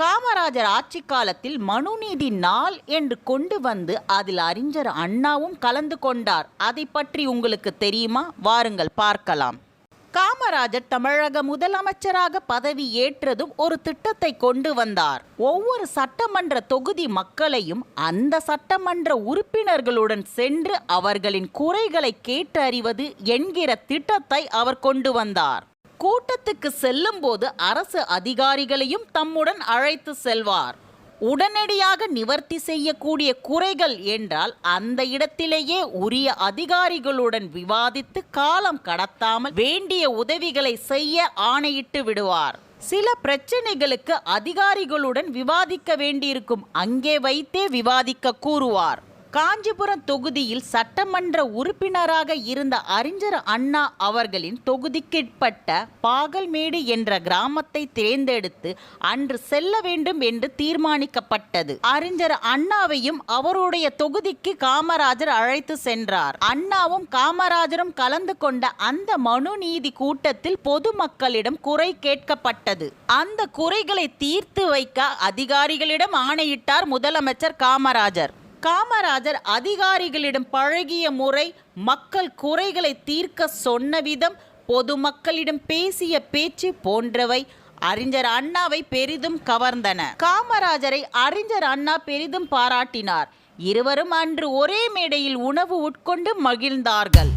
காமராஜர் ஆட்சி காலத்தில் மனுநீதி நாள் என்று கொண்டு வந்து அதில் அறிஞர் அண்ணாவும் கலந்து கொண்டார். அதை பற்றி உங்களுக்கு தெரியுமா? வாருங்கள் பார்க்கலாம். காமராஜர் தமிழக முதலமைச்சராக பதவி ஏற்றதும் ஒரு திட்டத்தை கொண்டு வந்தார். ஒவ்வொரு சட்டமன்ற தொகுதி மக்களையும் அந்த சட்டமன்ற உறுப்பினர்களுடன் சென்று அவர்களின் குறைகளை கேட்டறிவது என்கிற திட்டத்தை அவர் கொண்டு வந்தார். கூட்டத்துக்கு செல்லும்போது அரசு அதிகாரிகளையும் தம்முடன் அழைத்து செல்வார். உடனடியாக நிவர்த்தி செய்யக்கூடிய குறைகள் என்றால் அந்த இடத்திலேயே உரிய அதிகாரிகளுடன் விவாதித்து காலம் கடத்தாமல் வேண்டிய உதவிகளை செய்ய ஆணையிட்டு விடுவார். சில பிரச்சனைகளுக்கு அதிகாரிகளுடன் விவாதிக்க வேண்டியிருக்கும். அங்கே வைத்தே விவாதிக்க கூறுவார். காஞ்சிபுரம் தொகுதியில் சட்டமன்ற உறுப்பினராக இருந்த அறிஞர் அண்ணா அவர்களின் தொகுதிக்குட்பட்ட பாகல்மேடு என்ற கிராமத்தை தேர்ந்தெடுத்து அன்று செல்ல வேண்டும் என்று தீர்மானிக்கப்பட்டது. அறிஞர் அண்ணாவையும் அவருடைய தொகுதிக்கு காமராஜர் அழைத்து சென்றார். அண்ணாவும் காமராஜரும் கலந்து கொண்ட அந்த மனு நீதி கூட்டத்தில் பொதுமக்களிடம் குறை கேட்கப்பட்டது. அந்த குறைகளை தீர்த்து வைக்க அதிகாரிகளிடம் ஆணையிட்டார் முதலமைச்சர் காமராஜர். காமராஜர் அதிகாரிகளிடம் பழகிய முறை மக்கள் குறைகளை தீர்க்க சொன்ன விதம் பொதுமக்களிடம் பேசிய பேச்சு போன்றவை அறிஞர் அண்ணாவை பெரிதும் கவர்ந்தன. காமராஜரை அறிஞர் அண்ணா பெரிதும் பாராட்டினார். இருவரும் அன்று ஒரே மேடையில் உணவு உட்கொண்டு மகிழ்ந்தார்கள்.